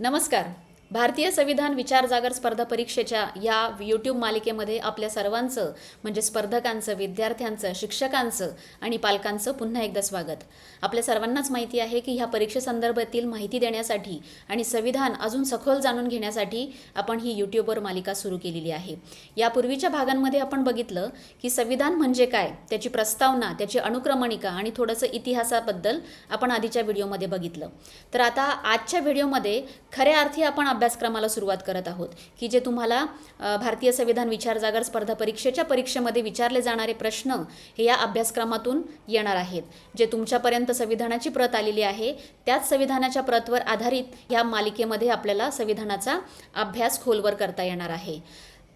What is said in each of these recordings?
नमस्कार. भारतीय संविधान विचार जागर स्पर्धा परीक्षेच्या या यूट्यूब मालिकेमध्ये आपल्या सर्वांचं म्हणजे स्पर्धकांचं विद्यार्थ्यांचं शिक्षकांचं आणि पालकांचं पुन्हा एकदा स्वागत. आपल्या सर्वांनाच माहिती आहे की ह्या परीक्षेसंदर्भातील माहिती देण्यासाठी आणि संविधान अजून सखोल जाणून घेण्यासाठी आपण ही यूट्यूबवर मालिका सुरू केलेली आहे. यापूर्वीच्या भागांमध्ये आपण बघितलं की संविधान म्हणजे काय त्याची प्रस्तावना त्याची अनुक्रमणिका आणि थोडंसं इतिहासाबद्दल आपण आधीच्या व्हिडिओमध्ये बघितलं. तर आता आजच्या व्हिडिओमध्ये खऱ्या अर्थी आपण अभ्यास अभ्यासक्रमाला सुरुवात करत आहोत की जे तुम्हाला भारतीय संविधान विचार जागर स्पर्धा परीक्षेच्या परीक्षेमध्ये विचारले जाणारे प्रश्न हे या अभ्यासक्रमातून येणार आहेत. जे तुमच्यापर्यंत संविधानाची प्रत आलेली आहे त्याच संविधानाच्या प्रतवर आधारित ह्या मालिकेमध्ये आपल्याला संविधानाचा अभ्यास खोलवर करता येणार आहे.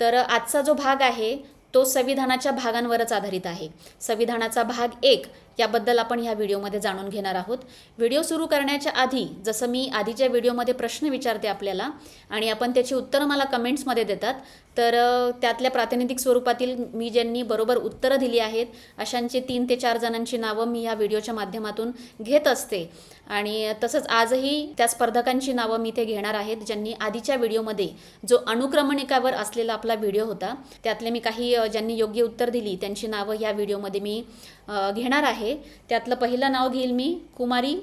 तर आजचा जो भाग आहे तो संविधानाच्या भागांवरच आधारित आहे. संविधानाचा भाग एक याबद्दल आपण ह्या व्हिडिओमध्ये जाणून घेणार आहोत. व्हिडिओ सुरू करण्याच्या आधी जसं मी आधीच्या व्हिडिओमध्ये प्रश्न विचारते आपल्याला आणि आपण त्याची उत्तरं मला कमेंट्समध्ये देतात तर त्यातल्या प्रातिनिधिक स्वरूपातील मी ज्यांनी बरोबर उत्तरं दिली आहेत अशांची तीन ते चार जणांची नावं मी ह्या व्हिडिओच्या माध्यमातून घेत असते. आणि तसंच आजही त्या स्पर्धकांची नावं मी ते घेणार आहेत ज्यांनी आधीच्या व्हिडिओमध्ये जो अनुक्रमणिकावर असलेला आपला व्हिडिओ होता त्यातले मी काही ज्यांनी योग्य उत्तर दिली त्यांची नावं ह्या व्हिडिओमध्ये मी घेणार आहे. त्यातलं पहिलं नाव घेईल मी कुमारी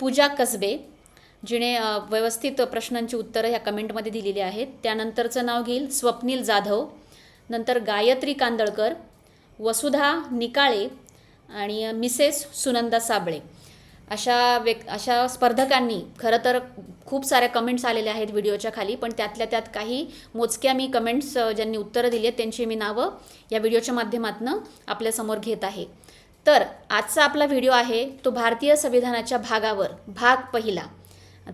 पूजा कसबे जिने व्यवस्थित प्रश्नांची उत्तरं ह्या कमेंटमध्ये दिलेली आहेत. त्यानंतरचं नाव घेईल स्वप्नील जाधव नंतर गायत्री कांदळकर वसुधा निकाळे आणि मिसेस सुनंदा साबळे. अशा व्यक् अशा स्पर्धकांनी खरं तर खूप साऱ्या कमेंट्स आलेल्या आहेत व्हिडिओच्या खाली पण त्यातल्या त्यात काही मोजक्या मी कमेंट्स ज्यांनी उत्तरं दिली आहेत त्यांची मी नावं या व्हिडिओच्या माध्यमातून आपल्यासमोर घेत आहे. तर आजचा आपला व्हिडिओ आहे तो भारतीय संविधानाच्या भागावर भाग पहिला.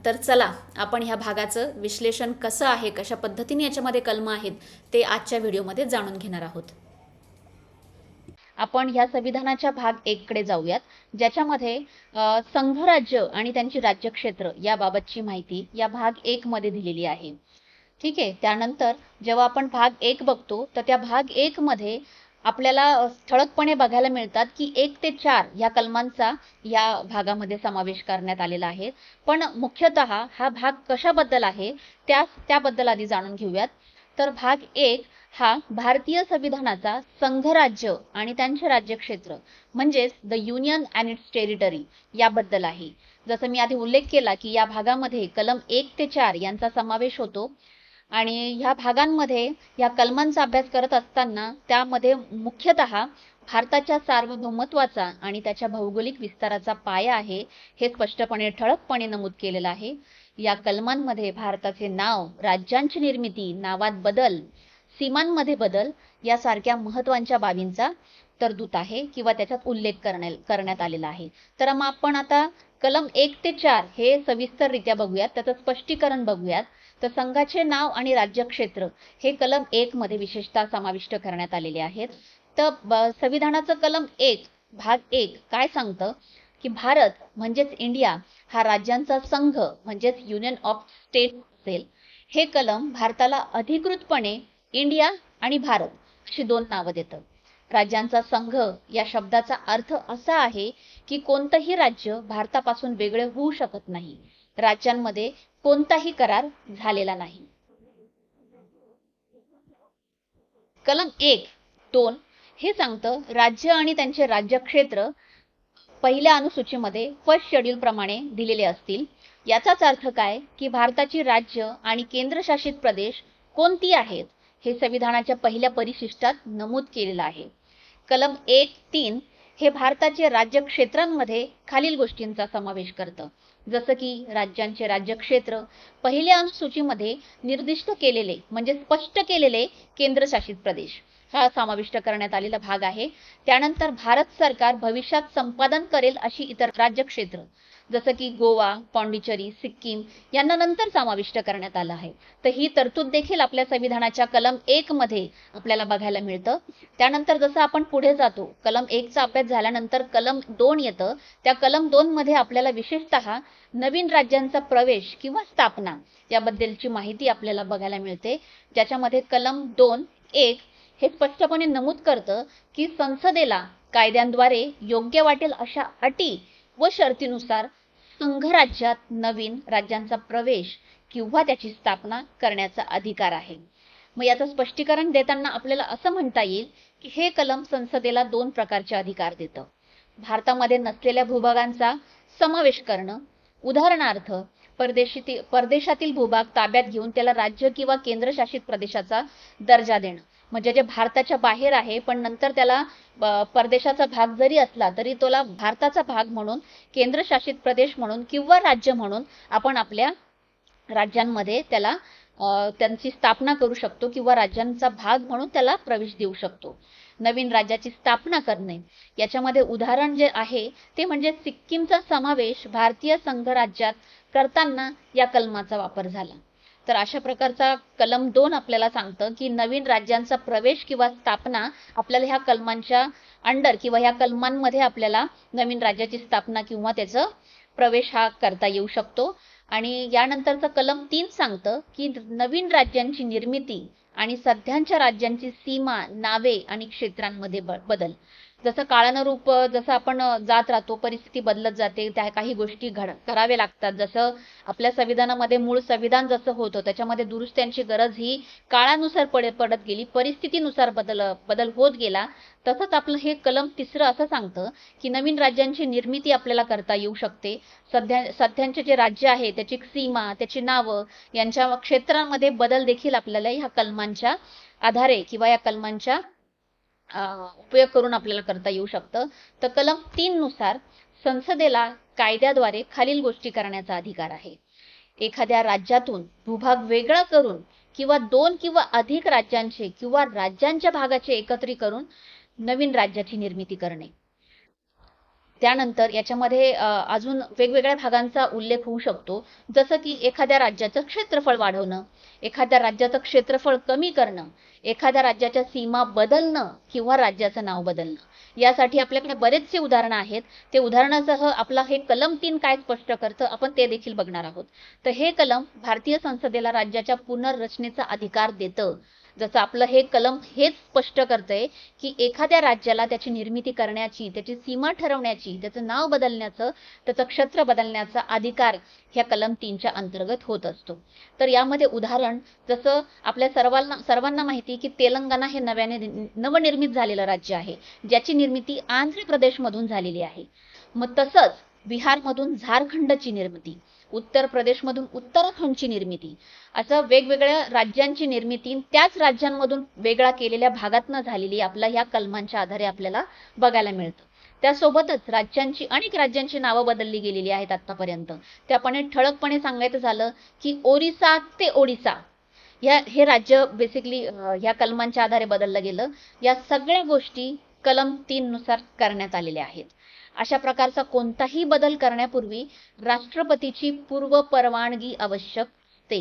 तर चला आपण ह्या भागाचं विश्लेषण कसं आहे कशा पद्धतीने याच्यामध्ये कलमं आहेत ते आजच्या व्हिडिओमध्ये जाणून घेणार आहोत. आपण ह्या संविधानाच्या भाग एककडे जाऊयात ज्याच्यामध्ये संघराज्य आणि त्यांची राज्यक्षेत्र याबाबतची माहिती या भाग एक मध्ये दिलेली आहे. ठीक आहे? त्यानंतर जेव्हा आपण भाग एक बघतो तर त्या भाग एक मध्ये आपल्याला ठळकपणे बघायला मिळतात की एक ते चार या कलमांचा या भागामध्ये समावेश करण्यात आलेला आहे. पण मुख्यतः हा भाग कशाबद्दल आहे त्या त्याबद्दल आधी जाणून घेऊयात. तर भाग एक हा भारतीय संविधानाचा संघराज्य आणि त्यांचे राज्यक्षेत्र म्हणजेच the union and its territory याबद्दल आहे. जसं मी आधी उल्लेख केला की या भागामध्ये कलम एक ते चार यांचा समावेश होतो. आणि ह्या भागांमध्ये या कलमांचा अभ्यास करत असताना त्यामध्ये मुख्यतः भारताच्या सार्वभौमत्वाचा आणि त्याच्या भौगोलिक विस्ताराचा पाया आहे हे स्पष्टपणे ठळकपणे नमूद केलेलं आहे. या कलमांमध्ये भारताचे नाव राज्यांची निर्मिती नावात बदल सीमांमध्ये बदल यासारख्या महत्त्वाच्या बाबींचा तरतूद आहे किंवा त्याच्यात उल्लेख करण्या करण्यात आलेला आहे. तर मग आपण आता कलम एक ते चार हे सविस्तररित्या बघूयात त्याचं स्पष्टीकरण बघूयात. तर संघाचे नाव आणि राज्यक्षेत्र हे कलम एक मध्ये विशेषतः समाविष्ट करण्यात आलेले आहेत. तर ब- संविधानाचं कलम एक भाग एक काय सांगतं? की भारत म्हणजेच इंडिया हा राज्यांचा संघ म्हणजेच युनियन ऑफ स्टेट असेल. हे कलम भारताला अधिकृतपणे इंडिया आणि भारत अशी दोन नावं देतं. राज्यांचा संघ या शब्दाचा अर्थ असा आहे की कोणतंही राज्य भारतापासून वेगळे होऊ शकत नाही. राज्यांमध्ये कोणताही करार झालेला नाही. कलम एक दोन हे सांगतं राज्य आणि त्यांचे राज्यक्षेत्र पहिल्या अनुसूचीमध्ये फर्स्ट शेड्यूल प्रमाणे दिलेले असतील. याचाच अर्थ काय? की भारताची राज्य आणि केंद्रशासित प्रदेश कोणती आहेत? हे संविधानाच्या पहिल्या परिशिष्टात नमूद केलेलं आहे. कलम एक तीन हे भारताचे राज्य क्षेत्रांमध्ये खालील गोष्टींचा समावेश करतं. जसं की राज्यांचे राज्यक्षेत्र पहिल्या अनुसूचीमध्ये निर्दिष्ट केलेले म्हणजे स्पष्ट केलेले केंद्रशासित प्रदेश. हा समाविष्ट करण्यात आलेला भाग आहे. त्यानंतर भारत सरकार भविष्यात संपादन करेल अशी इतर राज्यक्षेत्र. जसं की गोवा पॉंडिचेरी सिक्कीम यांना नंतर समाविष्ट करण्यात आलं आहे. तर ही तरतूद देखील आपल्या संविधानाच्या कलम एक मध्ये आपल्याला बघायला मिळतं. त्यानंतर जसं आपण पुढे जातो कलम एकचा अभ्यास झाल्यानंतर कलम दोन येतं. त्या कलम दोन मध्ये आपल्याला विशेषतः नवीन राज्यांचा प्रवेश किंवा स्थापना याबद्दलची माहिती आपल्याला बघायला मिळते. ज्याच्यामध्ये कलम दोन एक हे स्पष्टपणे नमूद करतं की संसदेला कायद्यांद्वारे योग्य वाटेल अशा अटी व शर्तीनुसार संघराज्यात नवीन राज्यांचा प्रवेश किंवा त्याची स्थापना करण्याचा अधिकार आहे. मग याचं स्पष्टीकरण देताना आपल्याला असं म्हणता येईल की हे कलम संसदेला दोन प्रकारचे अधिकार देतं. भारतामध्ये नसलेल्या भूभागांचा समावेश करणं उदाहरणार्थ परदेशी परदेशातील भूभाग ताब्यात घेऊन त्याला राज्य किंवा केंद्रशासित प्रदेशाचा दर्जा देणं. म्हणजे जे भारताच्या बाहेर आहे पण नंतर त्याला परदेशाचा भाग जरी असला तरी तोला भारताचा भाग म्हणून केंद्रशासित प्रदेश म्हणून किंवा राज्य म्हणून आपण आपल्या राज्यांमध्ये त्याला त्यांची स्थापना करू शकतो किंवा राज्यांचा भाग म्हणून त्याला प्रवेश देऊ शकतो. नवीन राज्याची स्थापना करणे. याच्यामध्ये उदाहरण जे आहे ते म्हणजे सिक्कीमचा समावेश भारतीय संघ राज्यात करताना या कलमाचा वापर झाला. तर अशा प्रकारचा कलम दोन आपल्याला सांगतं की नवीन राज्यांचा प्रवेश किंवा स्थापना आपल्याला ह्या कलमांच्या अंडर किंवा ह्या कलमांमध्ये आपल्याला नवीन राज्याची स्थापना किंवा त्याचं प्रवेश हा करता येऊ शकतो. आणि यानंतरचं कलम तीन सांगतं की नवीन राज्यांची निर्मिती आणि सध्याच्या राज्यांची सीमा नावे आणि क्षेत्रांमध्ये ब- बदल. जसं काळानुरूप जसं आपण जात राहतो परिस्थिती बदलत जाते त्या काही गोष्टी घड कराव्या लागतात. जसं आपल्या संविधानामध्ये मूळ संविधान जसं होतं त्याच्यामध्ये दुरुस्त्यांची गरज ही काळानुसार पड पडत गेली परिस्थितीनुसार बदल बदल होत गेला तसंच आपलं हे कलम तिसरं असं सांगतं की नवीन राज्यांची निर्मिती आपल्याला करता येऊ शकते. सध्या सध्यांचे जे राज्य आहे त्याची सीमा त्याची नावं यांच्या क्षेत्रांमध्ये बदल देखील आपल्याला ह्या कलमांच्या आधारे किंवा या कलमांच्या उपयोग करून आपल्याला करता येऊ शकतं. तर कलम तीन नुसार संसदेला कायद्याद्वारे खालील गोष्टी करण्याचा अधिकार आहे. एखाद्या राज्यातून भूभाग वेगळा करून किंवा दोन किंवा अधिक राज्यांचे किंवा राज्यांच्या भागाचे एकत्रीकरण नवीन राज्याची निर्मिती करणे. त्यानंतर याच्यामध्ये अजून वेगवेगळ्या भागांचा उल्लेख होऊ शकतो. जसं की एखाद्या राज्याचं क्षेत्रफळ वाढवणं एखाद्या राज्याचं क्षेत्रफळ कमी करणं एखाद्या राज्याच्या सीमा बदलणं किंवा राज्याचं नाव बदलणं. यासाठी आपल्याकडे बरेचसे उदाहरणं आहेत. ते उदाहरणासह आपला हे कलम तीन काय स्पष्ट करतं आपण ते देखील बघणार आहोत. तर हे कलम भारतीय संसदेला राज्याच्या पुनर्रचनेचा अधिकार देतं. जसं आपलं हे कलम हेच स्पष्ट करतंय की एखाद्या राज्याला त्याची निर्मिती करण्याची त्याची सीमा ठरवण्याची त्याचं नाव बदलण्याचं त्याचं क्षेत्र बदलण्याचा अधिकार ह्या कलम तीनच्या अंतर्गत होत असतो. तर यामध्ये उदाहरण जसं आपल्या सर्वांना सर्वांना माहिती की तेलंगणा हे नव्याने नवनिर्मित झालेलं राज्य आहे ज्याची निर्मिती आंध्र प्रदेशमधून झालेली आहे. मग तसंच बिहारमधून झारखंडची निर्मिती उत्तर प्रदेशमधून उत्तराखंडची निर्मिती असं वेगवेगळ्या राज्यांची निर्मिती त्याच राज्यांमधून वेगळा केलेल्या भागातनं झालेली आपल्या ह्या कलमांच्या आधारे आपल्याला बघायला मिळतं. त्यासोबतच राज्यांची अनेक राज्यांची नावं बदलली गेलेली आहेत आतापर्यंत त्यापणे ठळकपणे सांगायचं झालं की ओरिसा ते ओडिसा या हे राज्य बेसिकली ह्या कलमांच्या आधारे बदललं गेलं. या सगळ्या गोष्टी कलम तीन नुसार करण्यात आलेल्या आहेत. अशा प्रकारचा कोणताही बदल करण्यापूर्वी राष्ट्रपतीची पूर्व परवानगी आवश्यक ते.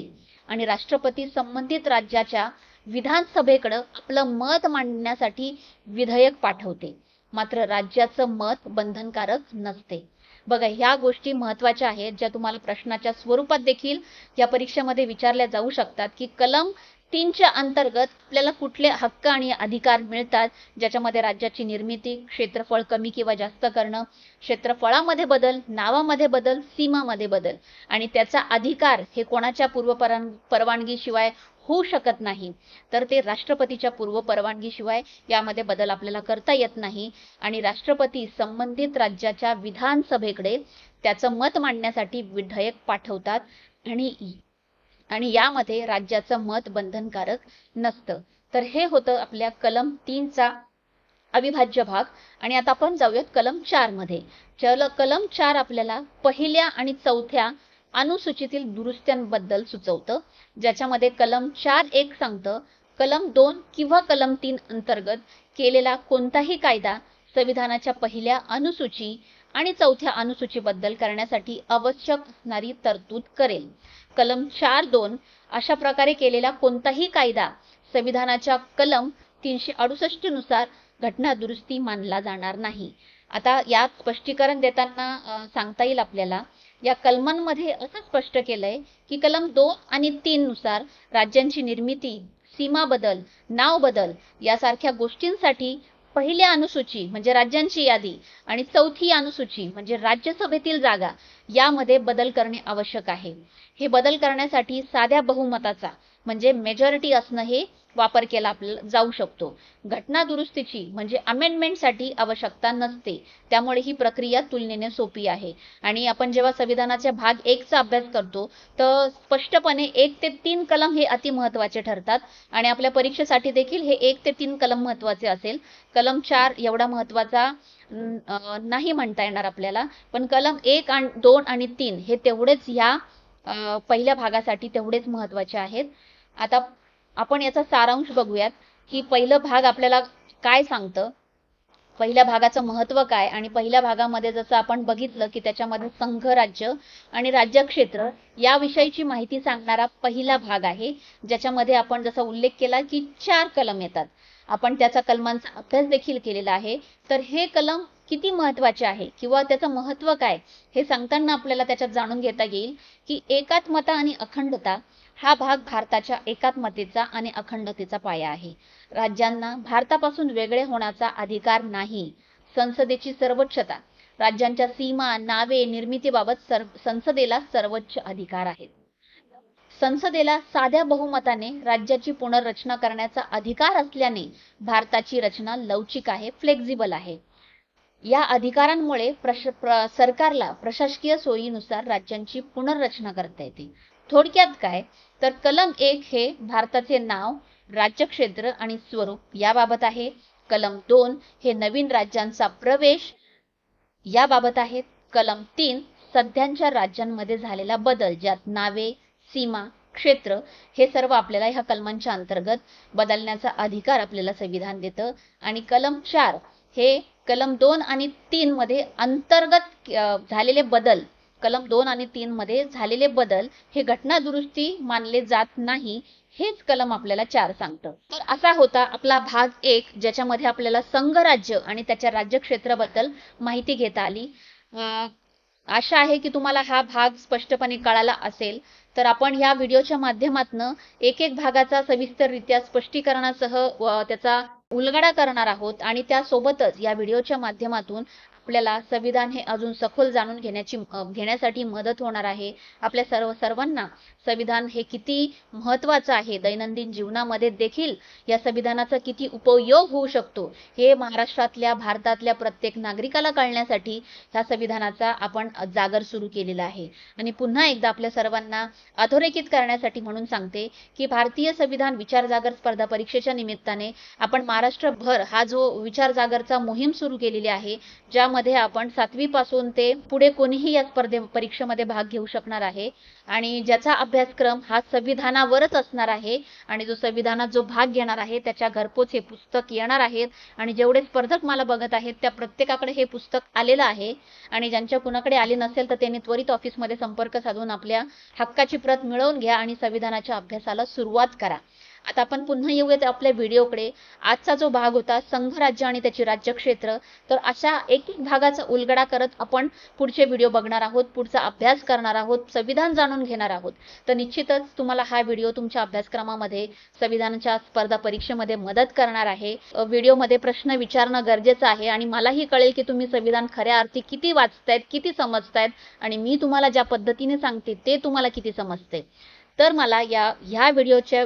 आणि राष्ट्रपती संबंधित राज्याच्या विधानसभेकडं आपलं मत मांडण्यासाठी विधेयक पाठवते. मात्र राज्याचं मत बंधनकारक नसते. बघा ह्या गोष्टी महत्त्वाच्या आहेत ज्या तुम्हाला प्रश्नाच्या स्वरूपात देखील या परीक्षेमध्ये विचारल्या जाऊ शकतात की कलम तीनच्या अंतर्गत आपल्याला कुठले हक्क आणि अधिकार मिळतात ज्याच्यामध्ये राज्याची निर्मिती क्षेत्रफळ कमी किंवा जास्त करणं क्षेत्रफळामध्ये बदल नावामध्ये बदल सीमामध्ये बदल. आणि त्याचा अधिकार हे कोणाच्या पूर्व परवानगीशिवाय होऊ शकत नाही. तर ते राष्ट्रपतीच्या पूर्व परवानगीशिवाय यामध्ये बदल आपल्याला करता येत नाही. आणि राष्ट्रपती संबंधित राज्याच्या विधानसभेकडे त्याचं मत मांडण्यासाठी विधेयक पाठवतात. आणि आणि यामध्ये राज्याचं मत बंधनकारक नसतं. तर हे होतं आपल्या कलम तीनचा अविभाज्य भाग. आणि आता आपण जाऊयात कलम चारमध्ये चल कलम चार आपल्याला पहिल्या आणि चौथ्या अनुसूचीतील दुरुस्त्यांबद्दल सुचवतं. ज्याच्यामध्ये कलम चार एक सांगतं कलम दोन किंवा कलम तीन अंतर्गत केलेला कोणताही कायदा संविधानाच्या पहिल्या अनुसूची आणि चौथ्या अनुसूचीबद्दल करण्यासाठी आवश्यक असणारी तरतूद करेल. कलम चार दोन अशा प्रकारे केलेला कोणताही कायदा संविधानाच्या कलम तीनशे अडुसष्टनुसार घटना दुरुस्ती मानला जाणार नाही. आता यात स्पष्टीकरण देताना सांगता येईल आपल्याला. या कलमांमध्ये असं स्पष्ट केलंय की कलम दोन आणि तीन नुसार राज्यांची निर्मिती सीमा बदल नाव बदल यासारख्या गोष्टींसाठी पहिल्या अनुसूची म्हणजे राज्यांची यादी आणि चौथी अनुसूची म्हणजे राज्यसभेतील जागा यामध्ये बदल करणे आवश्यक आहे. हे बदल करण्यासाठी साध्या बहुमताचा म्हणजे मेजॉरिटी असणं हे वापर केला आपल्याला जाऊ शकतो. घटना दुरुस्तीची म्हणजे अमेंडमेंटसाठी आवश्यकता नसते. त्यामुळे ही प्रक्रिया तुलनेने सोपी आहे. आणि आपण जेव्हा संविधानाच्या भाग एकचा अभ्यास करतो तर स्पष्टपणे एक ते तीन कलम हे अति महत्त्वाचे ठरतात. आणि आपल्या परीक्षेसाठी देखील हे एक ते तीन कलम महत्त्वाचे असेल. कलम चार एवढा महत्त्वाचा नाही म्हणता येणार आपल्याला. पण कलम एक आणि दोन आणि तीन हे तेवढेच ह्या पहिल्या भागासाठी तेवढेच महत्त्वाचे आहेत. आता आपण याचा सारांश बघूयात की पहिलं भाग आपल्याला काय सांगतं? पहिल्या भागाचं महत्त्व काय? आणि पहिल्या भागामध्ये जसं आपण बघितलं की त्याच्यामध्ये संघ राज्य आणि राज्यक्षेत्र याविषयीची माहिती सांगणारा पहिला भाग आहे. ज्याच्यामध्ये आपण जसा उल्लेख केला की चार कलम येतात. आपण त्याचा कलमांचा अभ्यास देखील केलेला आहे. तर हे कलम किती महत्त्वाचे आहे किंवा त्याचं महत्त्व काय हे सांगताना आपल्याला त्याच्यात जाणून घेता येईल की एकात्मता आणि अखंडता हा भाग भारताच्या एकात्मतेचा आणि अखंडतेचा पाया आहे. राज्यांना भारतापासून वेगळे होण्याचा अधिकार नाही संसदेची सर्वोच्चता. राज्यांच्या सीमा नावे निर्मितीबाबत सर संसदेला सर्वोच्च अधिकार आहेत. संसदेला साध्या बहुमताने राज्याची पुनर्रचना करण्याचा अधिकार असल्याने भारताची रचना लवचिक आहे फ्लेक्झिबल आहे. या अधिकारांमुळे प्रश प्र सरकारला प्रशासकीय सोयीनुसार राज्यांची पुनर्रचना करता येते. थोडक्यात काय? तर कलम एक हे भारताचे नाव राज्यक्षेत्र आणि स्वरूप याबाबत आहे. कलम दोन हे नवीन राज्यांचा प्रवेश याबाबत आहेत कलम तीन सध्यांच्या राज्यांमध्ये झालेला बदल ज्यात नावे सीमा क्षेत्र हे सर्व आपल्याला ह्या कलमांच्या अंतर्गत बदलण्याचा अधिकार आपल्याला संविधान देतं. आणि कलम चार हे कलम दोन आणि तीन मध्ये अंतर्गत झालेले बदल कलम दोन आणि तीन मध्ये झालेले बदल हे घटना दुरुस्ती मानले जात नाही हेच कलम आपल्याला चार सांगतं. तर असा होता आपला भाग एक ज्याच्यामध्ये आपल्याला संघराज्य आणि त्याच्या राज्यक्षेत्राबद्दल माहिती घेता आली. आशा आहे की तुम्हाला हा भाग स्पष्टपणे कळाला असेल. तर आपण या व्हिडिओच्या माध्यमातून एक एक भागाचा सविस्तररित्या स्पष्टीकरणासह त्याचा उलगडा करणार आहोत आणि त्यासोबतच या व्हिडिओच्या माध्यमातून आपल्याला संविधान हे अजून सखोल जाणून घेण्याची घेण्यासाठी मदत होणार आहे. आपल्या सर्व सर्वांना संविधान हे किती महत्त्वाचं आहे? दैनंदिन जीवनामध्ये देखील या संविधानाचा किती उपयोग होऊ शकतो? हे महाराष्ट्रातल्या भारतातल्या प्रत्येक नागरिकाला कळण्यासाठी ह्या संविधानाचा आपण जागर सुरू केलेला आहे. आणि पुन्हा एकदा आपल्या सर्वांना अधोरेखित करण्यासाठी म्हणून सांगते की भारतीय संविधान विचार जागर स्पर्धा परीक्षेच्या निमित्ताने आपण महाराष्ट्रभर हा जो विचार जागरचा मोहीम सुरू केलेली आहे ज्यामध्ये आपण सातवी पासून ते पुढे कोणीही या स्पर्धे परीक्षेमध्ये भाग घेऊ शकणार आहे. आणि ज्याचा अभ्यासक्रम हा संविधानावरच असणार आहे आणि जो संविधानात जो भाग घेणार आहे त्याच्या घरपोच हे पुस्तक येणार आहेत आणि जेवढे स्पर्धक मला बघत आहेत त्या प्रत्येकाकडे हे पुस्तक आलेलं आहे आणि ज्यांच्या कुणाकडे आले नसेल तर त्यांनी त्वरित ऑफिसमध्ये संपर्क साधून आपल्या हक्काची प्रत मिळवून घ्या आणि संविधानाच्या अभ्यासाला सुरुवात करा. आता आपण पुन्हा येऊयात आपल्या व्हिडिओकडे. आजचा जो भाग होता संघराज्य आणि त्याची राज्यक्षेत्र तर अशा एक एक भागाचा उलगडा करत आपण पुढचे व्हिडिओ बघणार आहोत पुढचा अभ्यास करणार आहोत संविधान जाणून घेणार आहोत. तर निश्चितच तुम्हाला हा व्हिडिओ तुमच्या अभ्यासक्रमामध्ये संविधानाच्या स्पर्धा परीक्षेमध्ये मदत करणार आहे. व्हिडिओमध्ये प्रश्न विचारणं गरजेचं आहे आणि मलाही कळेल की तुम्ही संविधान खऱ्या अर्थी किती वाचतायत किती समजतायत आणि मी तुम्हाला ज्या पद्धतीने सांगते ते तुम्हाला किती समजते. तर मला या ह्या व्हिडिओच्या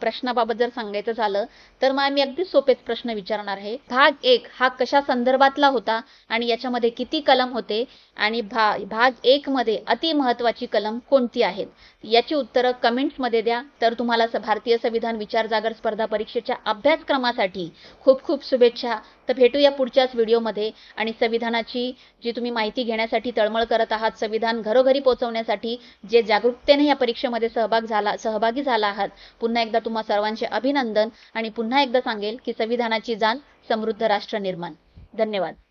प्रश्नाबाबत जर सांगायचं झालं तर मला मी अगदी सोपेच प्रश्न विचारणार आहे. भाग एक हा कशा संदर्भातला होता आणि याच्यामध्ये किती कलम होते आणि भा भाग एक मध्ये अति महत्वाची कलम कोणती आहेत? याची उत्तरं कमेंट्समध्ये द्या. तर तुम्हाला भारतीय संविधान विचार जागर स्पर्धा परीक्षेच्या अभ्यासक्रमासाठी खूप खूप शुभेच्छा. तर भेटूया पुढच्याच व्हिडिओमध्ये. आणि संविधानाची जी तुम्ही माहिती घेण्यासाठी तळमळ करत आहात संविधान घरोघरी पोहोचवण्यासाठी जे जागरूकतेने या परीक्षेमध्ये सहभाग झाला सहभागी झाला आहात पुन्हा एकदा तुम्हा सर्वांचे अभिनंदन आणि पुन्हा एकदा सांगेल की संविधानाची जाण समृद्ध राष्ट्र निर्माण. धन्यवाद.